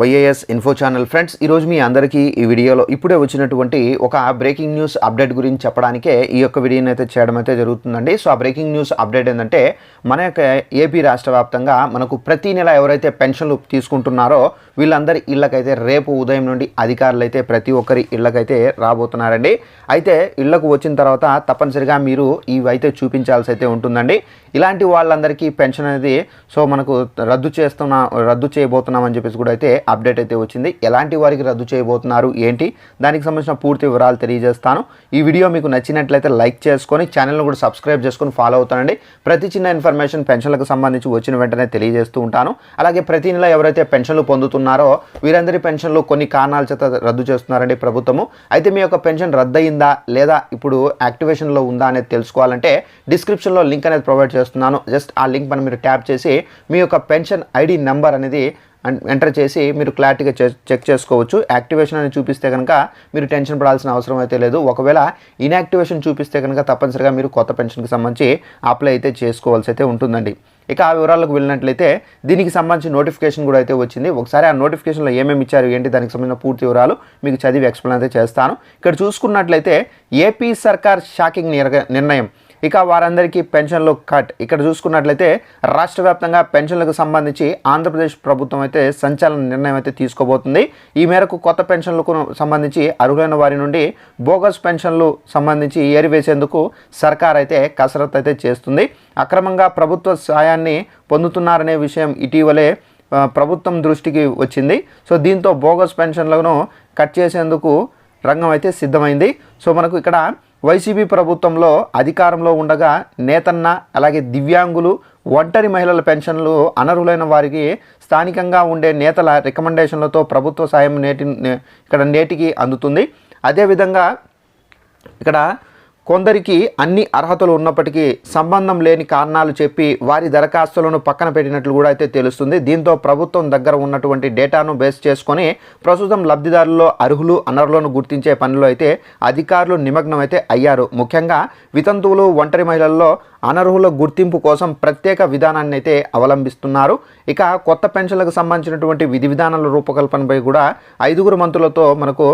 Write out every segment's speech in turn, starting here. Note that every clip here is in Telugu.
Y A S info channel friends ఈరోజు మీ అందరికీ ఈ వీడియోలో ఇప్పుడే వచ్చినటువంటి ఒక బ్రేకింగ్ న్యూస్ అప్డేట్ గురించి చెప్పడానికే ఈ యొక్క వీడియోని అయితే చేయడం అయితే జరుగుతుందండి. సో ఆ బ్రేకింగ్ న్యూస్ అప్డేట్ ఏంటంటే మన యొక్క ఏపీ రాష్ట్ర వ్యాప్తంగా మనకు ప్రతి నెల ఎవరైతే పెన్షన్లు తీసుకుంటున్నారో వీళ్ళందరి ఇళ్ళకైతే రేపు ఉదయం నుండి అధికారులు అయితే ప్రతి ఒక్కరి ఇళ్ళకైతే రాబోతున్నారండి. అయితే ఇళ్ళకు వచ్చిన తర్వాత తప్పనిసరిగా మీరు ఇవి అయితే చూపించాల్సి అయితే ఉంటుందండి. ఇలాంటి వాళ్ళందరికీ పెన్షన్ అనేది సో మనకు రద్దు చేస్తున్నా రద్దు చేయబోతున్నామని చెప్పేసి కూడా అయితే అప్డేట్ అయితే వచ్చింది. ఎలాంటి వారికి రద్దు చేయబోతున్నారు ఏంటి? దానికి సంబంధించిన పూర్తి వివరాలు తెలియజేస్తాను. ఈ వీడియో మీకు నచ్చినట్లయితే లైక్ చేసుకొని ఛానల్ను కూడా సబ్స్క్రైబ్ చేసుకొని ఫాలో అవుతానండి. ప్రతి చిన్న ఇన్ఫర్మేషన్ పెన్షన్లకు సంబంధించి వచ్చిన వెంటనే తెలియజేస్తూ ఉంటాను. అలాగే ప్రతి నెల ఎవరైతే పెన్షన్లు పొందుతున్నారో వీరందరి పెన్షన్లు కొన్ని కారణాల చేత రద్దు చేస్తున్నారండి ప్రభుత్వము. అయితే మీ యొక్క పెన్షన్ రద్దయిందా లేదా ఇప్పుడు యాక్టివేషన్లో ఉందా అనేది తెలుసుకోవాలంటే డిస్క్రిప్షన్లో లింక్ అనేది ప్రొవైడ్ చేస్తున్నాను. జస్ట్ ఆ లింక్ పైన మీరు ట్యాప్ చేసి మీ యొక్క పెన్షన్ ఐడి నెంబర్ అనేది ఎంటర్ చేసి మీరు క్లారిటీగా చెక్ చేసుకోవచ్చు. యాక్టివేషన్ అని చూపిస్తే కనుక మీరు టెన్షన్ పడాల్సిన అవసరం అయితే లేదు. ఒకవేళ ఇన్యాక్టివేషన్ చూపిస్తే కనుక తప్పనిసరిగా మీరు కొత్త పెన్షన్కి సంబంధించి అప్లై అయితే చేసుకోవాల్సి అయితే ఉంటుందండి. ఇక ఆ వివరాలకు వెళ్ళినట్లయితే దీనికి సంబంధించి నోటిఫికేషన్ కూడా అయితే వచ్చింది. ఒకసారి ఆ నోటిఫికేషన్లో ఏమేమి ఇచ్చారు ఏంటి దానికి సంబంధించిన పూర్తి వివరాలు మీకు చదివి ఎక్స్ప్లెయిన్ అయితే చేస్తాను. ఇక్కడ చూసుకున్నట్లయితే ఏపీ సర్కార్ షాకింగ్ నిర్ణయం. ఇక వారందరికీ పెన్షన్లు కట్ ఇక్కడ చూసుకున్నట్లయితే రాష్ట్ర వ్యాప్తంగా పెన్షన్లకు సంబంధించి ఆంధ్రప్రదేశ్ ప్రభుత్వం అయితే సంచలన నిర్ణయం అయితే తీసుకోబోతుంది. ఈ మేరకు కొత్త పెన్షన్లకు సంబంధించి అర్హులైన వారి నుండి బోగస్ పెన్షన్లు సంబంధించి ఏరివేసేందుకు సర్కార్ అయితే కసరత్తు అయితే చేస్తుంది. అక్రమంగా ప్రభుత్వ సాయాన్ని పొందుతున్నారనే విషయం ఇటీవలే ప్రభుత్వం దృష్టికి వచ్చింది. సో దీంతో బోగస్ పెన్షన్లను కట్ చేసేందుకు రంగం అయితే సిద్ధమైంది. సో మనకు ఇక్కడ వైసీపీ ప్రభుత్వంలో అధికారంలో ఉండగా నేతన్న అలాగే దివ్యాంగులు ఒంటరి మహిళల పెన్షన్లు అనర్హులైన వారికి స్థానికంగా ఉండే నేతల రికమెండేషన్లతో ప్రభుత్వ సాయం నేటి ఇక్కడ నేటికి అందుతుంది. అదేవిధంగా ఇక్కడ కొందరికి అన్ని అర్హతలు ఉన్నప్పటికీ సంబంధం లేని కారణాలు చెప్పి వారి దరఖాస్తులను పక్కన పెట్టినట్లు కూడా అయితే తెలుస్తుంది. దీంతో ప్రభుత్వం దగ్గర ఉన్నటువంటి డేటాను బేస్ చేసుకొని ప్రస్తుతం లబ్ధిదారుల్లో అర్హులు అనర్హులను గుర్తించే పనిలో అయితే అధికారులు నిమగ్నం అయితే అయ్యారు. ముఖ్యంగా వితంతువులు ఒంటరి మహిళల్లో అనర్హుల గుర్తింపు కోసం ప్రత్యేక విధానాన్ని అయితే అవలంబిస్తున్నారు. ఇక కొత్త పెన్షన్లకు సంబంధించినటువంటి విధి విధానాల రూపకల్పనపై కూడా ఐదుగురు మంత్రులతో మనకు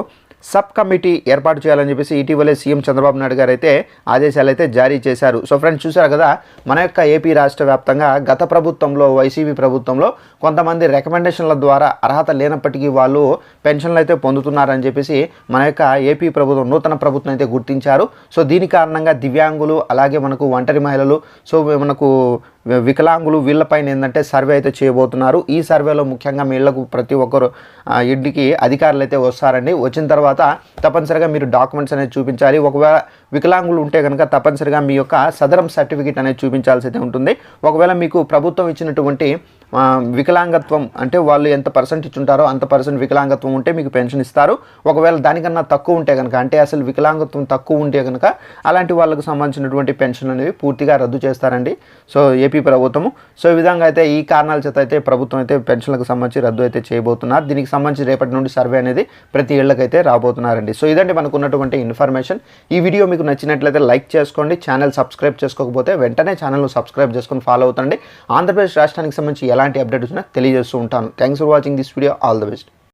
సబ్ కమిటీ ఏర్పాటు చేయాలని చెప్పేసి ఇటీవలే సీఎం చంద్రబాబు నాయుడు గారు అయితే ఆదేశాలు అయితే జారీ చేశారు. సో ఫ్రెండ్స్ చూసారు కదా మన యొక్క ఏపీ రాష్ట్ర వ్యాప్తంగా గత ప్రభుత్వంలో వైసీపీ ప్రభుత్వంలో కొంతమంది రికమెండేషన్ల ద్వారా అర్హత లేనప్పటికీ వాళ్ళు పెన్షన్లు అయితే పొందుతున్నారని చెప్పేసి మన యొక్క ఏపీ ప్రభుత్వం నూతన ప్రభుత్వం అయితే గుర్తించారు. సో దీని కారణంగా దివ్యాంగులు అలాగే మనకు ఒంటరి మహిళలు సో మనకు వికలాంగులు వీళ్ళపైన ఏంటంటే సర్వే అయితే చేయబోతున్నారు. ఈ సర్వేలో ముఖ్యంగా మీ ప్రతి ఒక్కరు ఇంటికి అధికారులు అయితే వస్తారండి. వచ్చిన తర్వాత తర్వాత తప్పనిసరిగా మీరు డాక్యుమెంట్స్ అనేది చూపించాలి. ఒకవేళ వికలాంగులు ఉంటే కనుక తప్పనిసరిగా మీ యొక్క సదరం సర్టిఫికేట్ అనేది చూపించాల్సి అయితే ఉంటుంది. ఒకవేళ మీకు ప్రభుత్వం ఇచ్చినటువంటి వికలాంగత్వం అంటే వాళ్ళు ఎంత పర్సెంట్ ఇచ్చుంటారో అంత పర్సెంట్ వికలాంగత్వం ఉంటే మీకు పెన్షన్ ఇస్తారు. ఒకవేళ దానికన్నా తక్కువ ఉంటే కనుక అంటే అసలు వికలాంగత్వం తక్కువ ఉంటే కనుక అలాంటి వాళ్ళకు సంబంధించినటువంటి పెన్షన్ అనేవి పూర్తిగా రద్దు చేస్తారండి. సో ఏపీ ప్రభుత్వము. సో ఈ విధంగా అయితే ఈ కారణాల చేత అయితే ప్రభుత్వం అయితే పెన్షన్లకు సంబంధించి రద్దు అయితే చేయబోతున్నారు. దీనికి సంబంధించి రేపటి నుండి సర్వే అనేది ప్రతి ఇళ్ళకైతే రాబోతున్నారండి. సో ఇదండి మనకు ఉన్నటువంటి ఇన్ఫర్మేషన్ ఈ వీడియో మీకు నచ్చినట్లయితే లైక్ చేసుకోండి. ఛానల్ సబ్స్క్రైబ్ చేసుకోకపోతే వెంటనే ఛానల్ సబ్స్క్రైబ్ చేసుకొని ఫాలో అవుతండి. ఆంధ్రప్రదేశ్ రాష్ట్రానికి సంబంధించి ఎలా ఎలాంటి అప్డేట్ వచ్చినా తెలియజేస్తూ ఉంటాను. Thanks for watching this video all the best